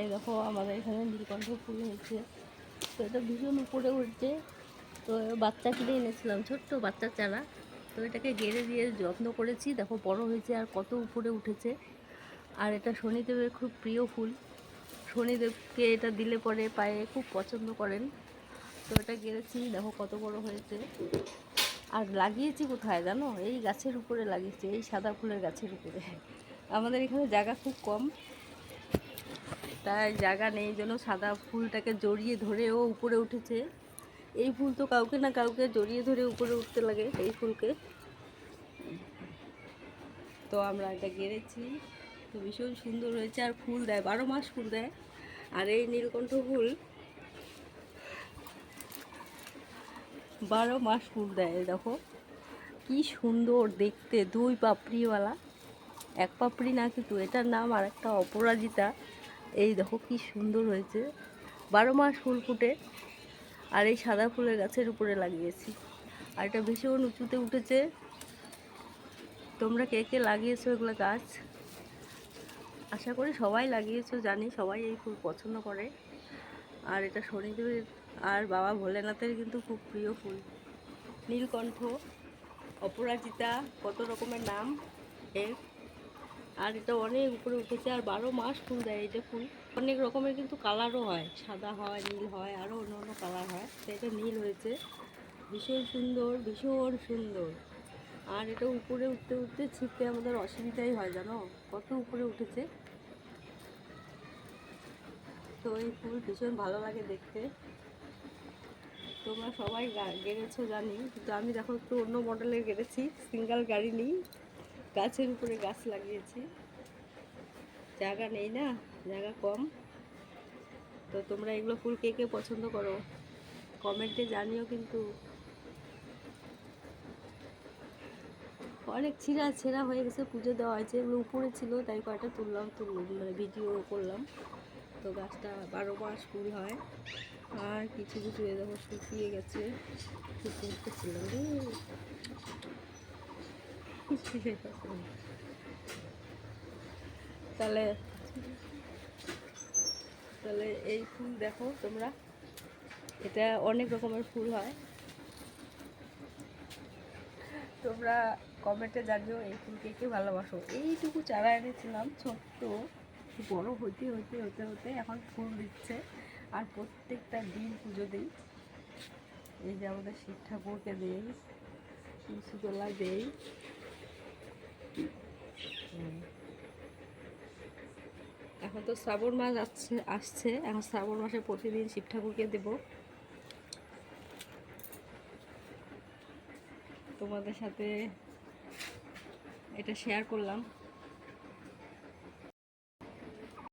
এই দেখো, আমাদের এখানে নীলকণ্ঠ ফুল হয়েছে তো এটা ভীষণ উপরে উঠছে। তো বাচ্চা কিনে এনেছিলাম, ছোট্ট বাচ্চা চারা। তো এটাকে গেড়ে দিয়ে যত্ন করেছি। দেখো, বড় হয়েছে আর কত উপরে উঠেছে। আর এটা শনিদেবের খুব প্রিয় ফুল। শনিদেবকে এটা দিলে পরে পায়ে খুব পছন্দ করেন। তো এটা গেড়েছি, দেখো কত বড় হয়েছে। আর লাগিয়েছি কোথায় জানো? এই গাছের উপরে লাগিয়েছি, এই সাদা ফুলের গাছের উপরে। আমাদের এখানে জায়গা খুব কম। তাই জায়গা নেই জন্য সাদা ফুলটাকে জড়িয়ে ধরে ও উপরে উঠেছে। এই ফুল তো কাউকে না কাউকে জড়িয়ে ধরে উপরে উঠতে লাগে, এই ফুলকে। তো আমরা এটা গেড়েছি, তো ভীষণ সুন্দর হয়েছে, আর ফুল দেয়, বারো মাস ফুল দেয়। আর এই নীলকণ্ঠ ফুল বারো মাস ফুল দেয়, দেখো। কি সুন্দর দেখতে, দুই পাপড়িওয়ালা। এক পাপড়ি না কিন্তু এটার নাম আর একটা অপরাজিতা। এই দেখো কি সুন্দর হয়েছে। বারো মাস ফুল ফুটে আর এই সাদা ফুলের গাছের উপরে লাগিয়েছি। আর এটা ভীষণ উঁচুতে উঠেছে। তোমরা কে কে লাগিয়েছো এগুলো গাছ? আশা করি সবাই লাগিয়েছো, জানি সবাই এই ফুল পছন্দ করে। আর এটা শনিদেবের আর বাবা ভোলেনাথের কিন্তু খুব প্রিয় ফুল। নীলকণ্ঠ, অপরাজিতা, কত রকমের নাম এর। আর এটা অনেক উপরে উঠেছে, আর বারো মাস ফুল দেয় এটা ফুল। অনেক রকমের কিন্তু কালারও হয়, সাদা হয়, নীল হয় আরও অন্য অন্য কালার হয়। তো এটা নীল হয়েছে, ভীষণ সুন্দর ভীষণ সুন্দর। আর এটা উপরে উঠতে উঠতে ছিপতে আমাদের অসুবিধাই হয়, জানো? কত উপরে উঠেছে। তো এই ফুল ভীষণ ভালো লাগে দেখতে। তোমরা সবাই গেড়েছো জানি, কিন্তু আমি দেখো একটু অন্য মডেলের গেড়েছি সিঙ্গেল গাড়ি নিই। গাছের উপরে গাছ লাগিয়েছি। জায়গা নেই না, জায়গা কম। তো তোমরা এগুলো ফুল কে কে পছন্দ করো কমেন্টে জানিও কিন্তু। অনেক ছিঁড়া ছেঁড়া হয়ে গেছে, পুজো দেওয়া হয়েছে। এগুলো উপরে ছিল, তাই কয়টা তুললাম তুললাম মানে ভিডিও করলাম। তো গাছটা বারো মাস ফুল হয়। আর কিছু কিছু এ দেখো শুকিয়ে গেছে। শুকিয়ে ছিলাম রে তাহলে তাহলে এই ফুল দেখো তোমরা। এটা অনেক রকমের ফুল হয়। তোমরা কমেন্টে জানিও এই ফুল কে ভালোবাসো। এইটুকু চারা এনেছিলাম, ছোট্ট বড় হতে হতে হতে হতে এখন ফুল দিচ্ছে। আর প্রত্যেকটা দিন পুজো দিই। এই যে আমাদের শিব ঠাকুরকে দেই তুলসীতলা দেই। এখন তো শ্রাবণ মাস আসছে আসছে। এখন শ্রাবণ মাসে প্রতিদিন শিব ঠাকুরকে দেব। তোমাদের সাথে এটা শেয়ার করলাম।